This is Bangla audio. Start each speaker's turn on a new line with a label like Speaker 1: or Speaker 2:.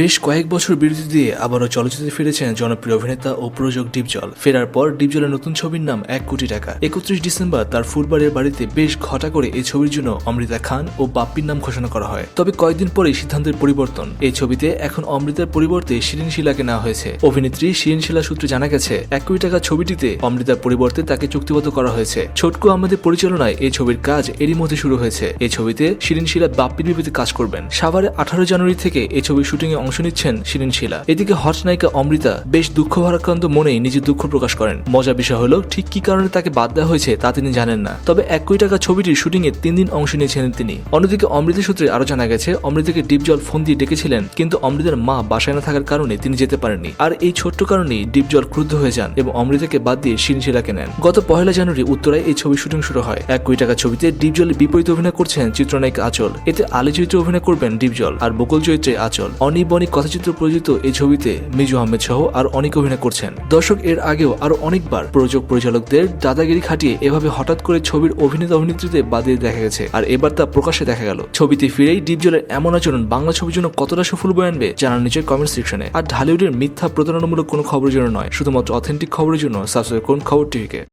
Speaker 1: বেশ কয়েক বছর বিরতি দিয়ে আবারও চলচ্চিত্রে ফিরেছেন জনপ্রিয় অভিনেতা ও প্রযোজক ডিপজল। ফেরার পর ডিপজলের নতুন ছবির নাম এক কোটি টাকা। একত্রিশ ডিসেম্বর তার ফুটবারের বাড়িতে বেশ ঘটা করে এই ছবির জন্য অমৃতা খান ও বাপ্পির নাম ঘোষণা করা হয়। তবে কয়েকদিন পরে সিদ্ধান্তের পরিবর্তন। এই ছবিতে এখন অমৃতার পরিবর্তে শিরিন শিলাকে নেওয়া হয়েছে। অভিনেত্রী শিরিন শিলা সূত্রে জানা গেছে, এক কোটি টাকা ছবিটিতে অমৃতার পরিবর্তে তাকে চুক্তিবদ্ধ করা হয়েছে। ছোটকু আমাদের পরিচালনায় এই ছবির কাজ এরই মধ্যে শুরু হয়েছে। এই ছবিতে শিরিন শিলা বাপ্পির বিপরীতে কাজ করবেন। সাভারে আঠারো জানুয়ারি থেকে এই ছবির শুটিং অংশ নিচ্ছেন শিরিন শিলা। এদিকে হট নায়িকা অমৃতা বেশ দুঃখ ভারাক্রান্ত মনেই নিজের দুঃখ প্রকাশ করেন। মজার বিষয় হলো, ঠিক কি কারণে তাকে বাদ দেওয়া হয়েছে তা তিনি জানেন না। তবে এক কোটি টাকা ছবিটির শুটিং এ তিন দিন অংশ নিয়েছিলেন তিনি। অন্যদিকে অমৃতা সূত্রে আরও জানা গেছে, অমৃতাকে ডিপজল ফোন দিয়ে ডেকেছিলেন, কিন্তু অমৃতার মা বাসায় না থাকার কারণে তিনি যেতে পারেননি। আর এই ছোট্ট কারণেই ডিপজল ক্রুদ্ধ হয়ে যান এবং অমৃতাকে বাদ দিয়ে শিরিন শিলাকে নেন। গত পহেলা জানুয়ারি উত্তরায় এই ছবি শুটিং শুরু হয়। এক কোটি টাকা ছবিতে ডিপ ডিপজলের বিপরীত অভিনয় করছেন চিত্রনায়িকা আচল। এতে আলী চরিত্রে অভিনয় করবেন ডিপজল আর বকুল চরিত্রে আচল। অনিক বণিক কথাচিত্র প্রযোজিত এই ছবিতে মিজু আহমেদ সহ আর অনেক অভিনয় করছেন। দর্শক এর আগেও আরও অনেকবার প্রযোজক পরিচালকদের দাদাগিরি খাটিয়ে এভাবে হঠাৎ করে ছবির অভিনেতা অভিনেত্রীতে বাদে দেখা গেছে। আর এবার তা প্রকাশ্যে দেখা গেল। ছবিতে ফিরেই ডিপজলের এমন আচরণ বাংলা ছবির জন্য কতটা সফল বয়ে আনবে জানান নিচের কমেন্ট সেকশনে আর ঢালিউডের মিথ্যা প্রতারণামূলক কোনো খবরের জন্য নয়, শুধুমাত্র অথেন্টিক খবরের জন্য সাবস্ক্রাইব করুন খবর টিভিকে